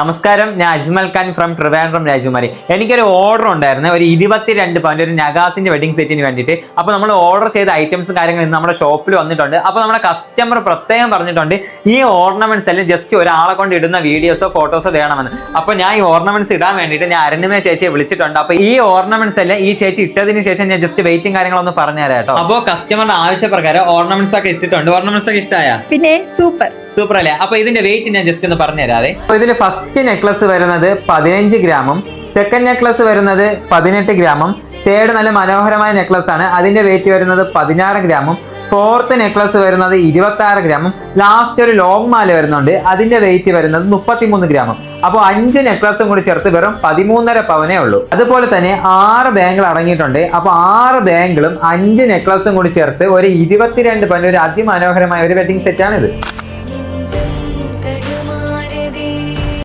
നമസ്കാരം ഞാൻ അജ്മൽ ഖാൻ ഫ്രം ട്രിവാൻഡ്രം രാജകുമാരി. എനിക്കൊരു ഓർഡർ ഉണ്ടായിരുന്നു ഒരു ഇരുപത്തിരണ്ട് പവന്റെ ഒരു നഗാസിന്റെ വെഡിങ് സെറ്റിന് വേണ്ടിയിട്ട്. അപ്പോൾ നമ്മൾ ഓർഡർ ചെയ്ത ഐറ്റംസ് കാര്യങ്ങൾ ഇന്ന് നമ്മുടെ ഷോപ്പിൽ വന്നിട്ടുണ്ട്. അപ്പോൾ നമ്മുടെ കസ്റ്റമർ പ്രത്യേകം പറഞ്ഞിട്ടുണ്ട് ഈ ഓർണമെന്റ്സ് എല്ലാം ജസ്റ്റ് ഒരാളെ കൊണ്ട് ഇടുന്ന വീഡിയോസോ ഫോട്ടോസോ വേണമെന്ന്. അപ്പോൾ ഞാൻ ഈ ഓർണമെന്റ്സ് ഇടാൻ വേണ്ടിയിട്ട് ഞാൻ അരണ്യമേ ചേച്ചിയെ വിളിച്ചിട്ടുണ്ട്. അപ്പോൾ ഈ ഓർണമെന്റ്സ് എല്ലാം ഈ ചേച്ചി ഇട്ടതിന് ശേഷം ഞാൻ ജസ്റ്റ് വെയിറ്റും കാര്യങ്ങളൊന്ന് പറഞ്ഞുതരാം കേട്ടോ. അപ്പോൾ കസ്റ്റമറുടെ ആവശ്യപ്രകാരം ഓർണമെന്റ്സ് ഒക്കെ ഇട്ടിട്ടുണ്ട്. ഓർണമെന്റ്സ് ഒക്കെ ഇഷ്ടമായ പിന്നെ സൂപ്പർ സൂപ്പർ അല്ലേ? അപ്പോൾ ഇതിന്റെ വെയിറ്റ് ഞാൻ ജസ്റ്റ് ഒന്ന് പറഞ്ഞുതരാതെ അപ്പോൾ ഇതിൽ ഫസ്റ്റ് നെക്ലസ് വരുന്നത് പതിനഞ്ച് ഗ്രാമും സെക്കൻഡ് നെക്ലസ് വരുന്നത് പതിനെട്ട് ഗ്രാമും. തേർഡ് നല്ല മനോഹരമായ നെക്ലസ് ആണ്. അതിന്റെ വെയിറ്റ് വരുന്നത് പതിനാറ് ഗ്രാമും. ഫോർത്ത് നെക്ലസ് വരുന്നത് ഇരുപത്തി ആറ് ഗ്രാമും. ലാസ്റ്റ് ഒരു ലോങ് മാല വരുന്നുണ്ട്. അതിന്റെ വെയിറ്റ് വരുന്നത് മുപ്പത്തിമൂന്ന് ഗ്രാമും. അപ്പോൾ അഞ്ച് നെക്ലസും കൂടി ചേർത്ത് വെറും പതിമൂന്നര പവനേ ഉള്ളൂ. അതുപോലെ തന്നെ ആറ് ബാങ്കുകൾ അടങ്ങിയിട്ടുണ്ട്. അപ്പോൾ ആറ് ബാങ്കുകളും അഞ്ച് നെക്ലസും കൂടി ചേർത്ത് ഒരു ഇരുപത്തിരണ്ട് പവൻ ഒരു അതിമനോഹരമായ ഒരു വെഡിങ് സെറ്റാണ് ഇത്